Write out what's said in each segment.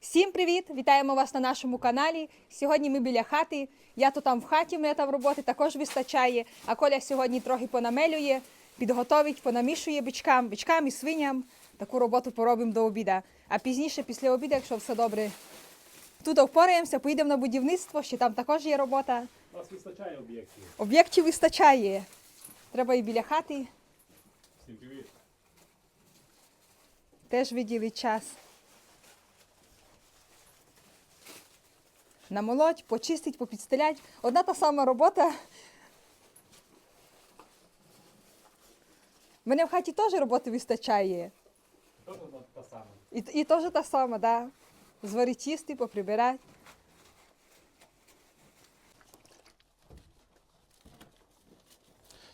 Всім привіт! Вітаємо вас на нашому каналі. Сьогодні ми біля хати. Я то там в хаті, в мене там роботи також вистачає. А Коля сьогодні трохи понамелює, підготовить, понамішує бичкам, бичкам і свиням. Таку роботу поробимо до обіда. А пізніше, після обіду, якщо все добре, тут впораємося, поїдемо на будівництво, ще там також є робота. У нас вистачає об'єктів. Об'єктів вистачає. Треба і біля хати Всім привіт. теж виділить час. Намолоть, почистить, попідстелять. Одна та сама робота. Мене в хаті теж роботи вистачає. І, і теж та сама, да. Зварить чисти, поприбирати.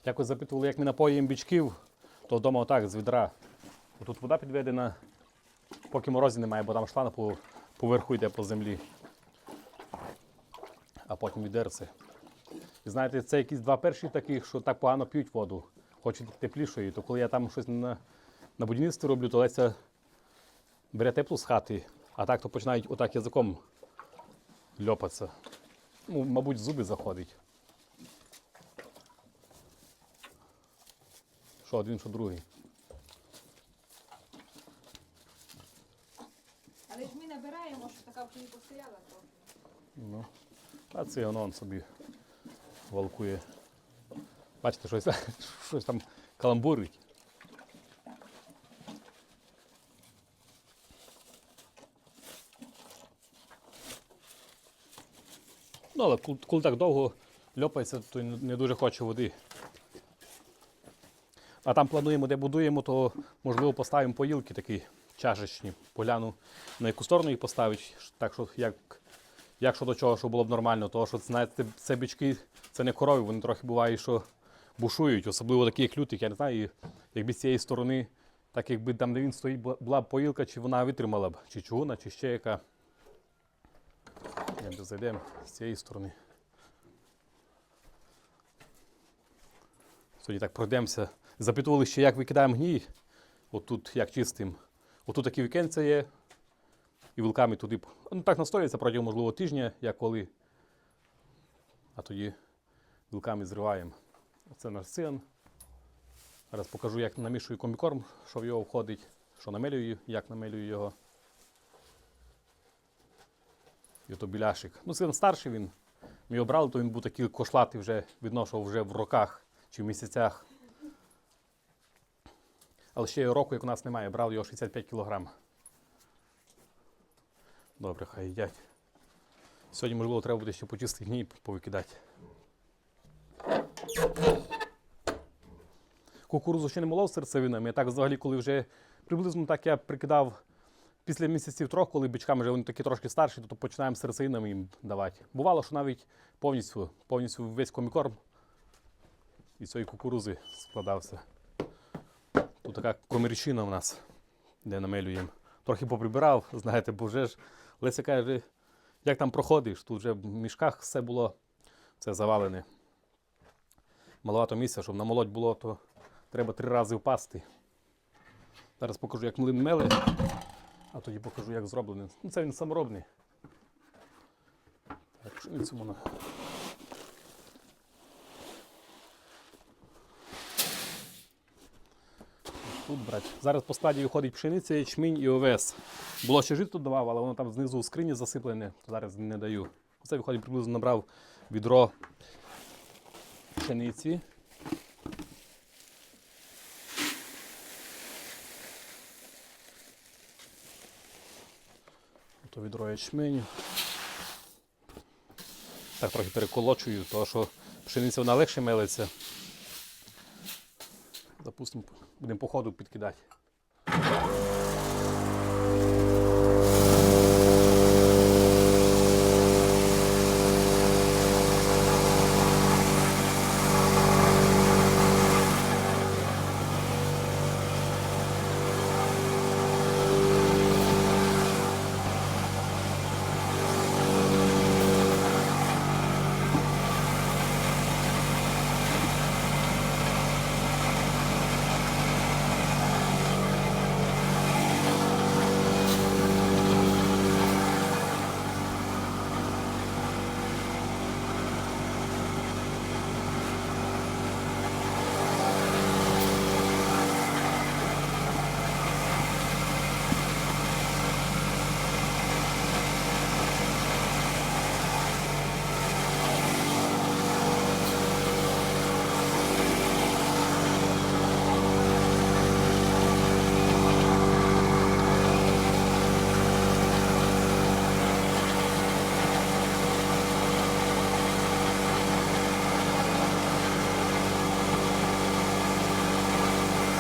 Якось запитували, як ми напоїмо бичків, то вдома отак з відра. Тут вода підведена, поки морозів немає, бо там шланг по, поверху йде по землі. А потім відерце. І знаєте, це якісь два перші таких, що так погано п'ють воду, хочуть теплішої. То коли я там щось на, на будівництві роблю, то Леся бере теплу з хати, а так то починають отак язиком льопатися. Ну, мабуть, в зуби заходить. Що один, що другий. Але ж ми набираємо, що така вже не постояла трохи. Ну. А це воно он собі волкує. Бачите, щось, щось там каламбурить. Ну, але коли, так довго льопається, то не дуже хоче води. А там плануємо, де будуємо, то можливо поставимо поїлки такі чашечні. Погляну, на яку сторону їх поставити, так що як як щодо чого, що було б нормально, тому що знаєте, це бички, це не корові, вони трохи буває, що бушують, особливо такі, як лютик, я не знаю, якби з цієї сторони, так якби там, де він стоїть, була- б поїлка, чи вона витримала б, чи чугуна, чи ще яка. Як зайдемо з цієї сторони. Сьогодні так пройдемося. Запитували ще, як викидаємо гній. Отут як чистим. Отут такі вікенця є, і вилками туди. Ну так настоюється протягом, можливо, тижня, як коли. А тоді вилками зриваємо. Це наш син. Зараз покажу, як намішую комікорм, що в його входить, що намелюю, як намелюю його. І ото біляшик. Ну, син старший він. Ми його брали, то він був такий кошлатий вже, що вже в роках чи в місяцях. Але ще року, як у нас немає, брав його 65 кілограм. Добре, хай їдять. Сьогодні, можливо, треба буде ще почистити гній повикидати. Кукурузу ще не молов серцевинами. Так взагалі, коли вже приблизно так я прикидав після місяців трьох, коли бичками вже вони такі трошки старші, то починаємо серцевинами їм давати. Бувало, що навіть повністю, повністю весь комікорм із цієї кукурузи складався. Тут така комірчина в нас, де намелюємо. Трохи поприбирав, знаєте, бо вже ж Леся каже, як там проходиш, тут вже в мішках все було це завалене. Маловато місця, щоб намолоть було, то треба три рази впасти. Зараз покажу, як млин мели, а тоді покажу, як зроблений. Ну, це він саморобний. Так, пшеницю можна. Тут брати. Зараз по стадії виходить пшениця, ячмінь і овес. Було ще жито давав, але воно там знизу у скрині засиплене, зараз не даю. Це виходить приблизно набрав відро пшениці. То відро ячменю. Так трохи переколочую, тому що пшениця вона легше мелиться. Допустимо, будемо по ходу підкидати.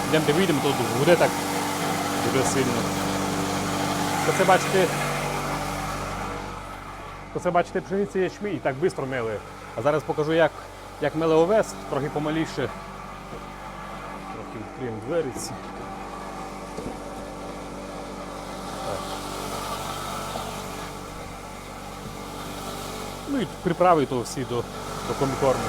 Йдемо де вийдемо, тут буде так дуже сильно. То це бачите, то це бачите пшениця ячмінь, так швидко мели. А зараз покажу, як, як мели овес, трохи помаліше. Трохи відкриємо двері. Ну і приправи то всі до, до комікорму.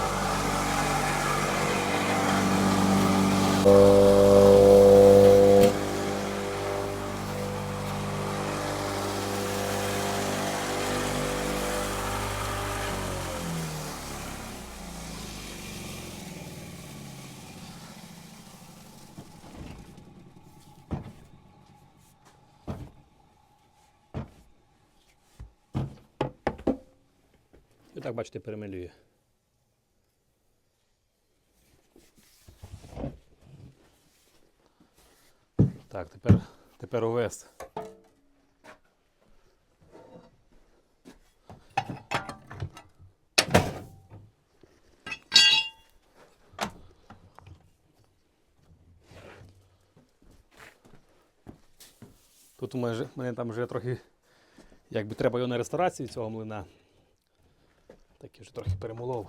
І так, бачите, перемелює. Так, тепер, тепер овес. Тут у мене, мене там вже трохи, якби треба його на реставрацію цього млина. Я вже трохи перемолов.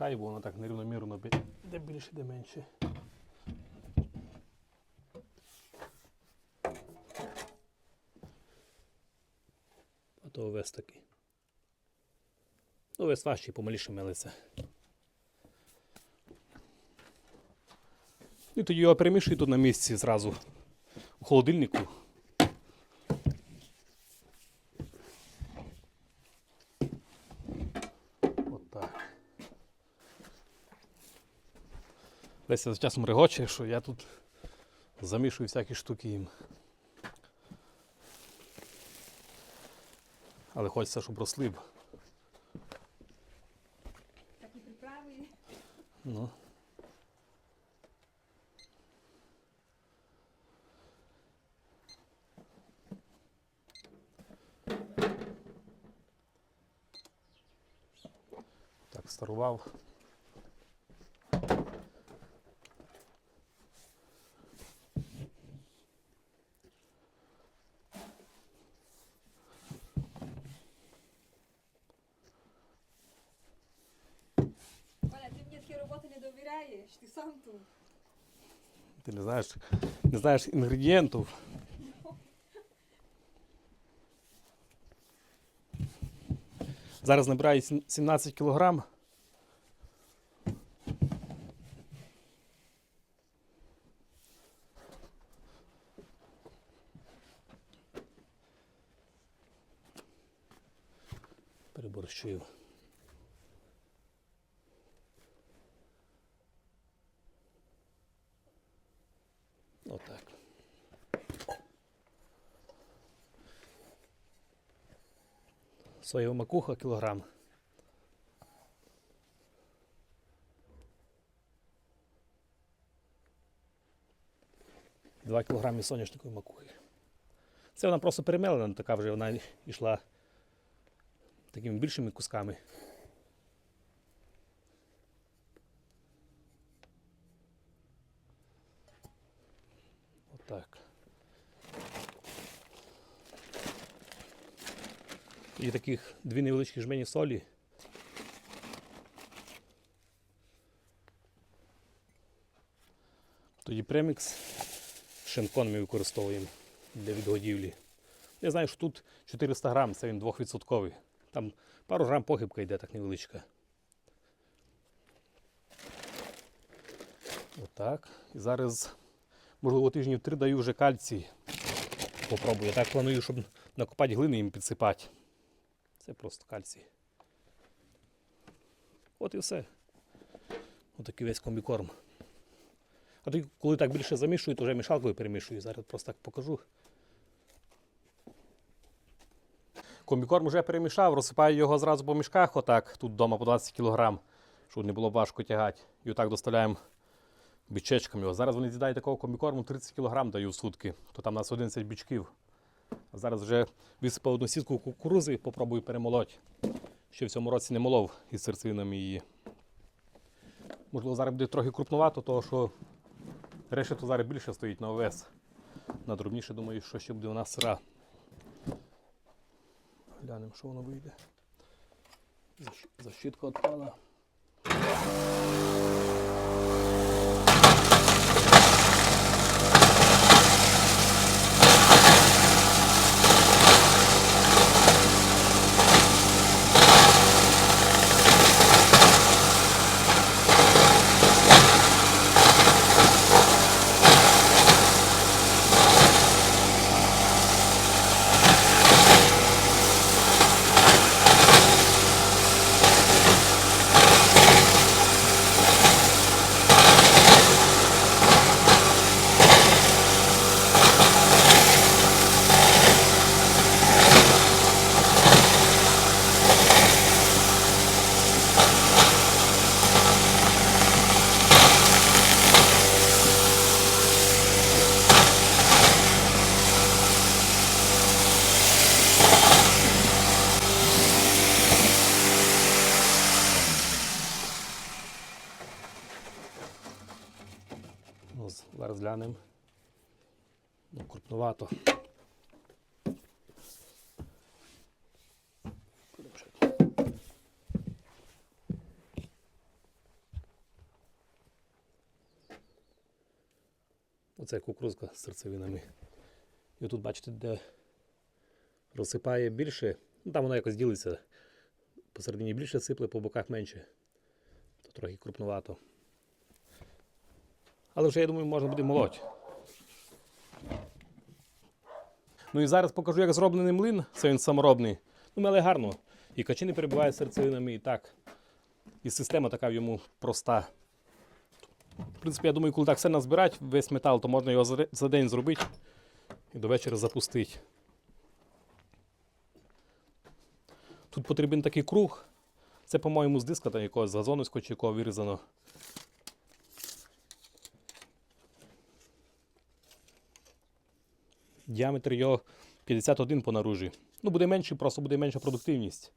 Бо воно так нерівномірно де більше, де менше. А то овес такий. Овес важчий, помаліше мелиться. І тоді його перемішую тут на місці зразу у холодильнику. Леся з часом регоче, що я тут замішую всякі штуки їм. Але хочеться, щоб росли б. Такі приправи. Ну. Так, старував. Коля, ти мені такі роботи не довіряєш, ти. Ти не знаєш, не знаєш інгредієнтів. Зараз набираю сім- 17 кілограм. Переборщую. своего макуха килограмм. Два кілограми соняшникової макухи. Це вона просто перемелена, ну, така вже вона йшла такими більшими кусками. Отак. От І таких дві невеличкі жмені солі. Тоді премікс шинкон ми використовуємо для відгодівлі. Я знаю, що тут 400 грам, це він 2%. Там пару грам похибка йде так невеличка. Отак. І зараз, можливо, тижнів три даю вже кальцій. Попробую. Я так планую, щоб накопати глини їм підсипати. Це просто кальцій. От і все. Отакий весь комбікорм. А тоді, коли так більше замішую, то вже мішалкою перемішую. Зараз просто так покажу. Комбікорм вже перемішав, розсипаю його зразу по мішках, отак, тут вдома по 20 кг, щоб не було важко тягати. І отак доставляємо бічечками. Зараз вони з'їдають такого комбікорму 30 кг даю в сутки, то там у нас 11 бічків. Зараз вже висипав одну сітку кукурузи, попробую перемолоть. Ще в цьому році не молов із серцевинами її. Можливо, зараз буде трохи крупнувато, тому що решето зараз більше стоїть на овес. На дробніше, думаю, що ще буде у нас сира. Глянемо, що воно вийде. Защ- Защітка відпала. Ну, з- зараз глянемо. Ще. Оце кукурузка з серцевинами. І тут бачите, де розсипає більше. Ну, там воно якось ділиться. Посередині більше сипле, по боках менше. То трохи крупновато. Але вже, я думаю, можна буде молоть. Ну і зараз покажу, як зроблений млин. Це він саморобний. Ну, але гарно. І качини перебувають серцевинами і так. І система така в йому проста. В принципі, я думаю, коли так все назбирати, весь метал, то можна його за день зробити і до вечора запустити. Тут потрібен такий круг. Це, по-моєму, з диска там якогось з якого вирізано. Діаметр його 51 по наружі. Ну, буде менший, просто буде менша продуктивність.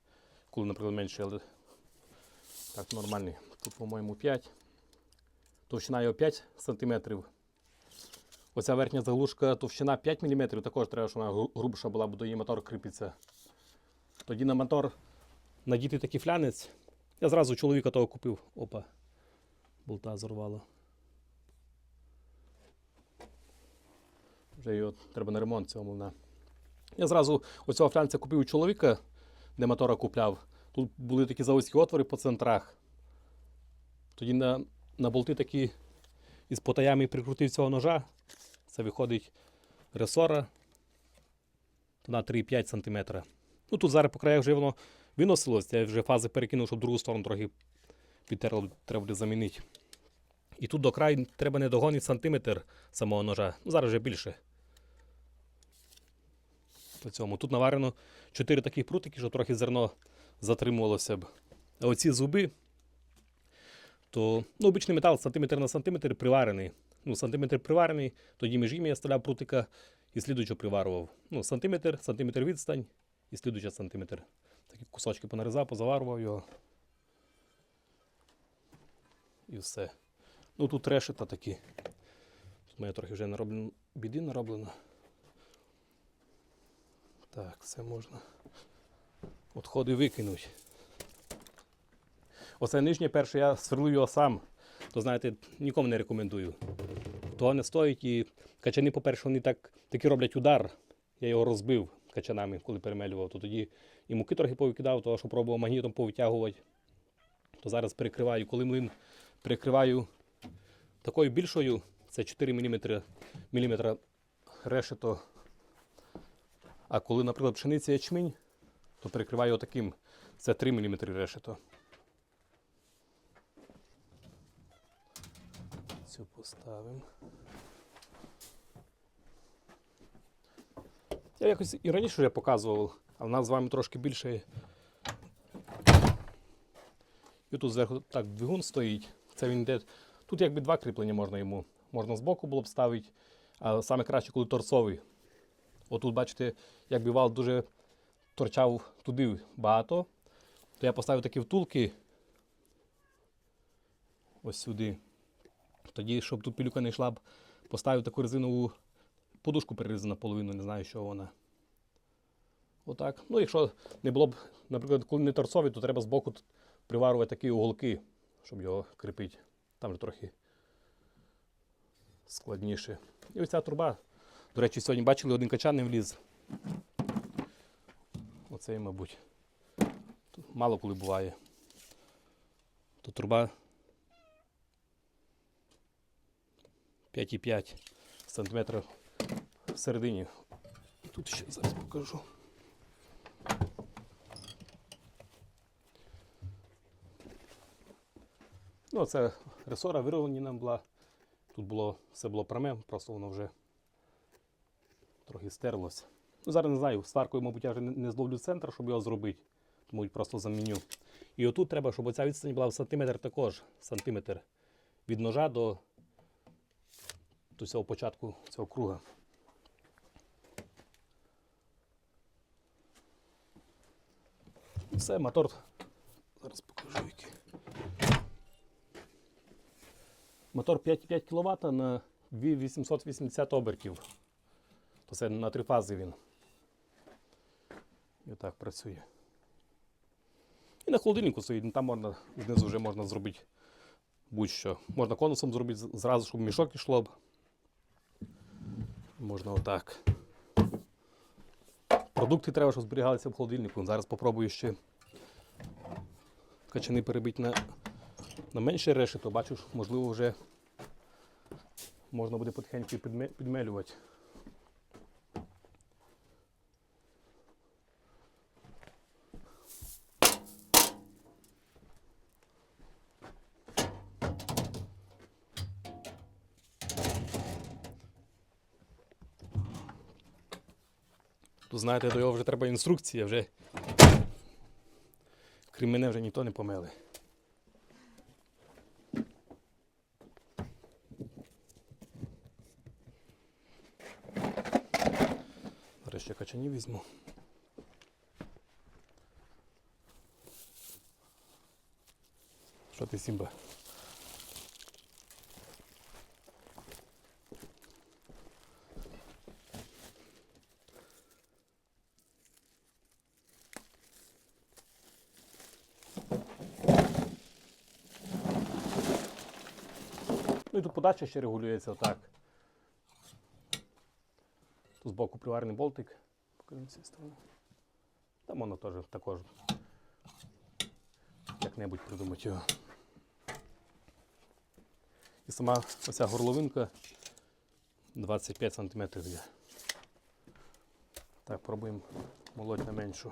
Коли, наприклад, менше, але так нормальний. Тут, по-моєму, 5. Товщина його 5 см. Оця верхня заглушка товщина 5 мм. Також треба, щоб вона грубша була, бо до її мотор кріпиться. Тоді на мотор надіти такий флянець. Я зразу чоловіка того купив. Опа, болта зорвало. Вже його треба на ремонт цього млина. Я зразу оцього флянця купив у чоловіка, де мотора купляв. Тут були такі заводські отвори по центрах. Тоді на, на болти такі із потаями прикрутив цього ножа. Це виходить ресора на 3,5 см. Ну тут зараз по краях вже воно виносилось, я вже фази перекинув, щоб другу сторону трохи підтерло, треба буде замінити. І тут до краю треба не догонити сантиметр самого ножа. Ну, зараз вже більше. По цьому. Тут наварено 4 таких прутики, щоб трохи зерно затримувалося б. А оці зуби, то ну, обичний метал сантиметр на сантиметр приварений. ну, сантиметр приварений, тоді між ними я ставляв прутика і слідуючо приварував. Ну, сантиметр, сантиметр відстань і слідуюча сантиметр. Такі кусочки понарізав, позаварував його. І все. Ну тут решета такі. Тут моє трохи вже нароблено, біди нароблено. Так, це можна. Отходи викинуть. Оце нижнє перше я сверлив його сам. То знаєте, нікому не рекомендую. Того не стоїть і качани, по-перше, вони так, таки роблять удар. Я його розбив качанами, коли перемелював. То тоді і муки трохи повикидав, того що пробував магнітом повитягувати. То зараз перекриваю. Коли млин перекриваю такою більшою, це 4 мм, мм решето. А коли, наприклад, пшениця ячмінь, то перекриваю отаким. Це 3 мм решето. Цю поставимо. Я якось і раніше вже показував, в нас з вами трошки більше. І тут зверху так двигун стоїть. Це він йде. Тут якби два кріплення можна йому. Можна збоку було б ставити, а саме краще, коли торцовий. Отут, бачите, якби вал дуже торчав туди багато, то я поставив такі втулки ось сюди. Тоді, щоб тут пилюка не йшла б, поставив таку резинову подушку перерізану наполовину, не знаю, що вона. Отак. Ну, якщо не було б, наприклад, коли не торцовий, то треба збоку приварувати такі уголки, щоб його кріпити. Там же трохи складніше. І ось ця труба. До речі, сьогодні бачили, один качан не вліз. Оцей, мабуть. Тут мало коли буває. Тут труба 5,5 см всередині. Тут ще зараз покажу. Ну, це ресора вирівняна нам була. Тут було, все було пряме, просто воно вже трохи стерлося. Ну, зараз не знаю, сваркою, мабуть, я вже не- зловлю центр, щоб його зробити. Тому просто заміню. І отут треба, щоб оця відстань була в сантиметр також. Сантиметр від ножа до, до цього початку цього круга. Все, мотор. Зараз покажу який. Мотор 5,5 кВт на 2880 обертів. То це на три фази він. І отак працює. І на холодильнику стоїть, ну, там можна, знизу вже можна зробити будь-що. Можна конусом зробити зразу, щоб мішок ішло б. Можна отак. Продукти треба, щоб зберігалися в холодильнику. Зараз попробую ще качани перебити на, на менше решето. Бачу, можливо, вже можна буде потихеньку підме- підмелювати. Знаєте, до його вже треба інструкція, вже крім мене вже ніхто не помили. Зараз ще качані візьму. Що ти, Сімба? І тут подача ще регулюється отак. Тут збоку приварений болтик. Покажемо цієї сторони. Там воно теж також як-небудь придумати його. І сама оця горловинка 25 см. Так, пробуємо молоть на меншу.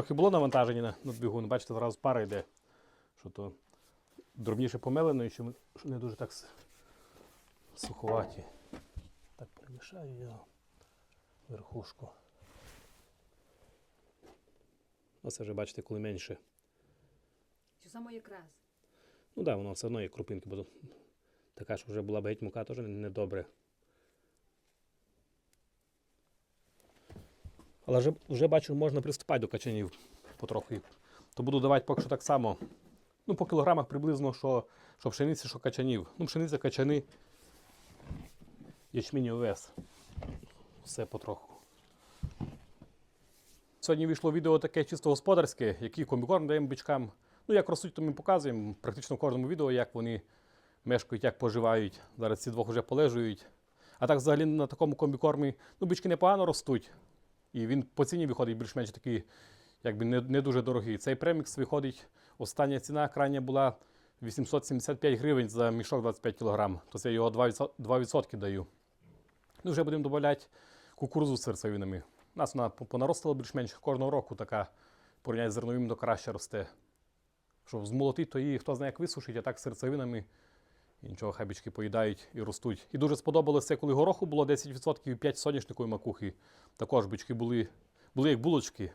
Трохи було навантаження на, двигун. Бачите, зараз пара йде. Що то дробніше помелено і що, не дуже так суховаті. Так перемішаю його верхушку. Оце вже бачите, коли менше. Що саме якраз? Ну так, да, воно все одно є крупинки, бо така ж вже була б геть мука, теж недобре. Але вже, вже бачу, можна приступати до качанів потроху. То буду давати поки що так само. Ну, по кілограмах приблизно, що, що пшениці, що качанів. Ну, пшениця, качани, ячмінь овес. Все потроху. Сьогодні вийшло відео таке чисто господарське, який комбікорм даємо бичкам. Ну, як ростуть, то ми показуємо практично в кожному відео, як вони мешкають, як поживають. Зараз ці двох вже полежують. А так, взагалі, на такому комбікормі ну, бички непогано ростуть. І він по ціні виходить більш-менш такий, якби не, не дуже дорогий. Цей премікс виходить, остання ціна крайня була 875 гривень за мішок 25 кг. То це його 2%, 2% даю. Ну, вже будемо додавати кукурузу з серцевинами. У нас вона по- понаростила більш-менш кожного року така, порівняти з зерновим, то краще росте. Щоб змолотити, то її хто знає, як висушить, а так з серцевинами. Нічого, хай поїдають і ростуть. І дуже сподобалося коли гороху було 10% і 5 соняшникової макухи. Також бички були, були як булочки.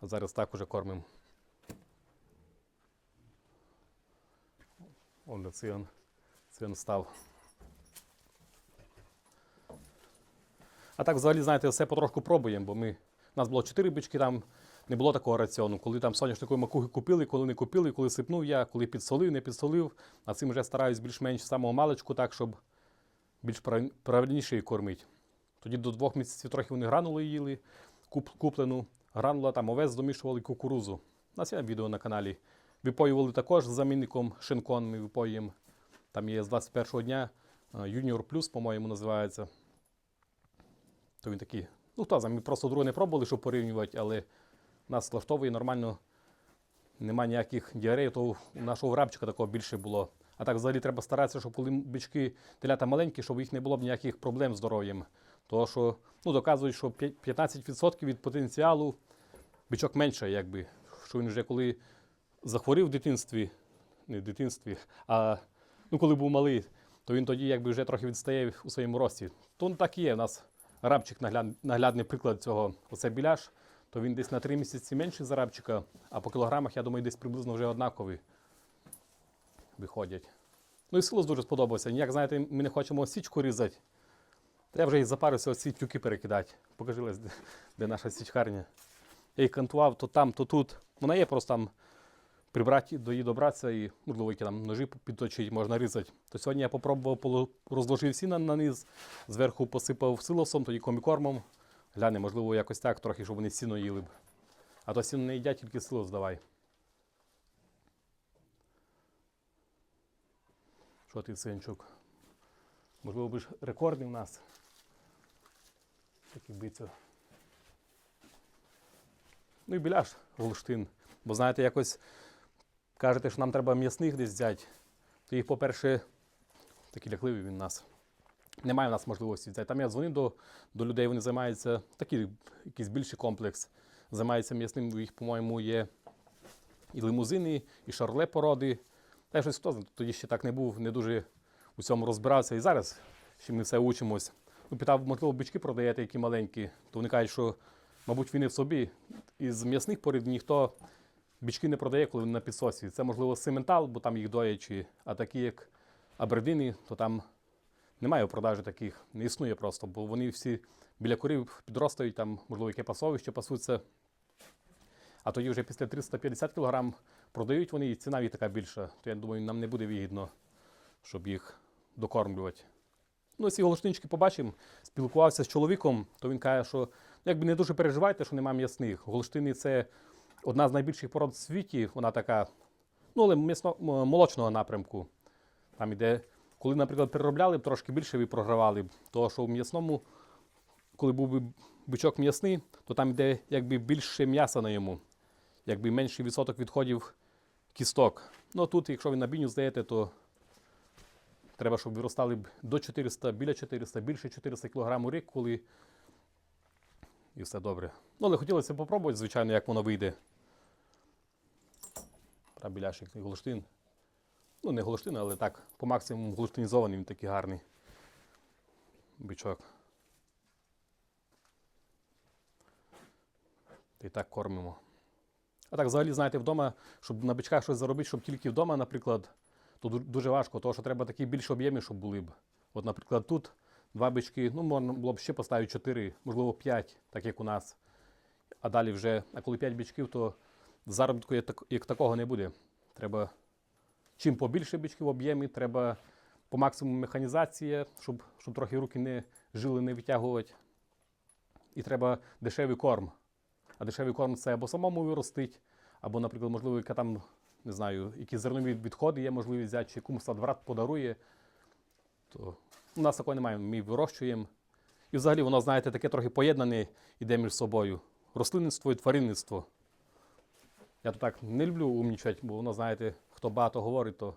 А зараз так уже кормимо. Он де циан. Циан став. А так, взагалі, знаєте, все потрошку пробуємо, бо ми. У нас було 4 бички, там не було такого раціону. Коли там соняшникової макухи купили, коли не купили, коли сипнув я, коли підсолив, не підсолив. А цим вже стараюсь більш-менш самого маличку, так, щоб більш правильніше її кормити. Тоді до двох місяців трохи вони гранули їли, куп, куплену. Гранула там овес домішували кукурузу. У нас є відео на каналі. Випоювали також з замінником шинкон. Ми випоюємо. Там є з 21-го дня. Юніор Плюс, по-моєму, називається. То він такий. Ну, знає, ми просто друге не пробували, щоб порівнювати, але нас влаштовує нормально. Нема ніяких діарей, то у нашого рабчика такого більше було. А так взагалі треба старатися, щоб коли бички телята маленькі, щоб їх не було б ніяких проблем з здоров'ям. Тому що ну, доказують, що 15% від потенціалу бичок менше, якби. Що він вже коли захворів в дитинстві, не в дитинстві, а ну, коли був малий, то він тоді якби вже трохи відстає у своєму рості. То так і є. У нас рабчик нагляд, наглядний приклад цього. Оце біляш, то він десь на 3 місяці менший за рабчика, а по кілограмах, я думаю, десь приблизно вже однакові виходять. Ну і силос дуже сподобався. Ніяк, знаєте, ми не хочемо січку різати. Я вже і запарився оці тюки перекидати. Покажи, де, де наша січкарня. Я їх кантував то там, то тут. Вона є просто там прибрати до її добратися і, можливо, які там ножі підточити, можна різати. То сьогодні я попробував, розложив сіна на низ, зверху посипав силосом, тоді комікормом. Гляне, можливо, якось так трохи, щоб вони сіно їли б. А то сіно не їдять, тільки силос давай. Що ти, синчук? Можливо, будеш рекордний в нас. Такий бицю. Ну і біляш Голштин. Бо знаєте, якось кажете, що нам треба м'ясних десь взяти. То їх, по-перше, такий лякливий він нас. Немає в нас можливості взяти. Там я дзвонив до, до людей, вони займаються такий якийсь більший комплекс. Займаються м'ясним, їх, по-моєму, є і лимузини, і шарле породи. Та щось хто знає, тоді ще так не був, не дуже у цьому розбирався. І зараз ще ми все учимось. Ну, питав, можливо, бички продаєте, які маленькі, то вони кажуть, що, мабуть, він і в собі. Із м'ясних порід ніхто бички не продає, коли вони на підсосі. Це, можливо, сементал, бо там їх доячі, а такі, як абердини, то там немає у продажі таких, не існує просто, бо вони всі біля корів підростають, там, можливо, яке пасовище пасуться. А тоді вже після 350 кг продають вони, і ціна їх така більша. То я думаю, нам не буде вигідно, щоб їх докормлювати. Ну, ці голошнички побачимо. Спілкувався з чоловіком, то він каже, що ну, якби не дуже переживайте, що немає м'ясних. Голштини це одна з найбільших пород в світі. Вона така, ну, але молочного напрямку. Там іде, коли, наприклад, переробляли б, трошки більше ви програвали б. Тому що в м'ясному, коли був би бичок м'ясний, то там йде якби більше м'яса на йому, якби менший відсоток відходів кісток. Ну тут, якщо ви на біню здаєте, то треба, щоб виростали б до 400, біля 400, більше 400 кг у рік, коли і все добре. Ну, але хотілося попробувати, звичайно, як воно вийде. Та і голштин. Ну, не голштин, але так, по максимуму голштинізований він такий гарний. Бичок. Й так кормимо. А так, взагалі, знаєте, вдома, щоб на бичках щось заробити, щоб тільки вдома, наприклад, то дуже важко, тому що треба такі більш об'ємні, щоб були б. От, наприклад, тут два бички, ну, можна було б ще поставити чотири, можливо, п'ять, так як у нас. А далі вже, а коли п'ять бичків, то заробітку як такого не буде. Треба чим побільше бичків в об'ємі, треба по максимуму механізація, щоб, щоб трохи руки не жили, не витягувати. І треба дешевий корм. А дешевий корм це або самому виростить, або, наприклад, можливо, яка там, не знаю, які зернові відходи є можливість взяти, чи комусь садврат подарує. То у нас такого немає, ми вирощуємо. І взагалі воно, знаєте, таке трохи поєднане іде між собою. Рослинництво і тваринництво. Я то так не люблю умнічати, бо воно, знаєте, хто багато говорить, то,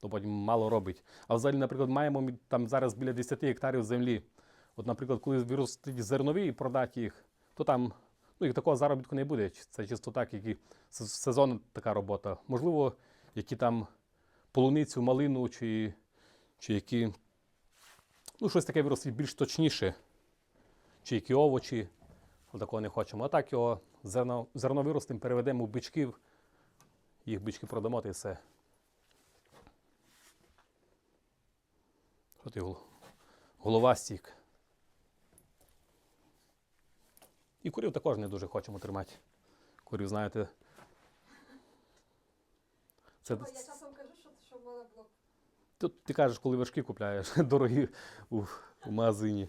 то потім мало робить. А взагалі, наприклад, маємо там зараз біля 10 гектарів землі. От, наприклад, коли виростуть зернові і продати їх, то там ну, і такого заробітку не буде. Це чисто так, які с- сезон така робота. Можливо, які там полуницю, малину чи, чи які ну, щось таке виростить більш точніше, чи які овочі. Такого не хочемо. А так його зерно, зерно виростимо, переведемо в бичків, їх бички продамо та й все. Що ти гол- голова стік. І курів також не дуже хочемо тримати. Курів, знаєте. Це, часом кажу, що, що було б. Тут ти кажеш, коли вершки купляєш, дорогі у, у магазині.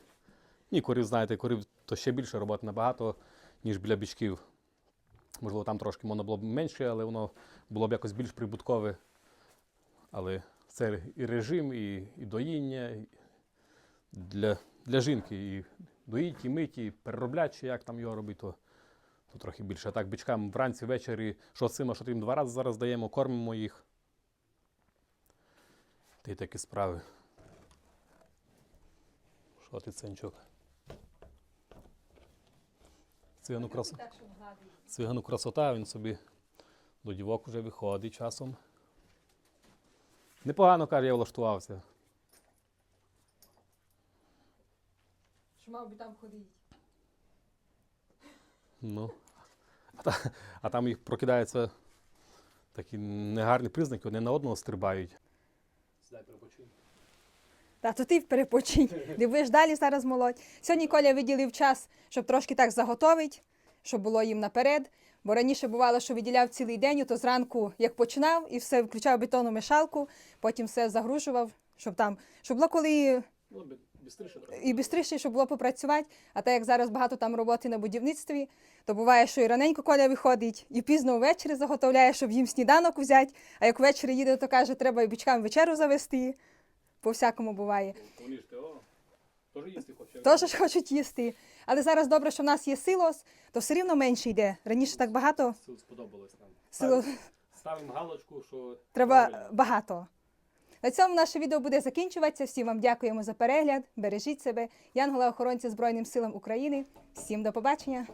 Ні, корів, знаєте, корів то ще більше роботи набагато, ніж біля бічків. Можливо, там трошки воно було б менше, але воно було б якось більш прибуткове. Але це і режим, і, і доїння для, для жінки. І доїть, і мить, і перероблять, чи як там його робити, то, то трохи більше. А так бичкам вранці, ввечері, що симо, що їм два рази зараз даємо, кормимо їх. Та й такі справи. Що ти, Ценчук? Цвігану, крас... Так. Цвігану красота, він собі до дівок вже виходить часом. Непогано, каже, я влаштувався. Що мав би там ходити. Ну. А, та, а там їх прокидаються такі негарні признаки, вони на одного стрибають. Сідай, перепочинь. Та то ти перепочинь. Не будеш далі зараз молоть. Сьогодні Коля виділив час, щоб трошки так заготовити, щоб було їм наперед. Бо раніше бувало, що виділяв цілий день, то зранку як починав і все включав бетонну мешалку, потім все загружував, щоб там, щоб було коли Ну, бістріше і швидше, щоб було попрацювати. А так як зараз багато там роботи на будівництві, то буває, що і раненько коля виходить, і пізно ввечері заготовляє, щоб їм сніданок взяти. А як ввечері їде, то каже, треба і бичкам вечеру завести. По всякому буває. Вони ж ти, теж їсти хоче. Теж ж хочуть їсти. Але зараз добре, що в нас є силос, то все рівно менше йде. Раніше так багато Сподобалось нам. сило Ставимо галочку, що треба багато. На цьому наше відео буде закінчуватися. Всім вам дякуємо за перегляд. Бережіть себе. Янгола охоронця Збройним силам України. Всім до побачення.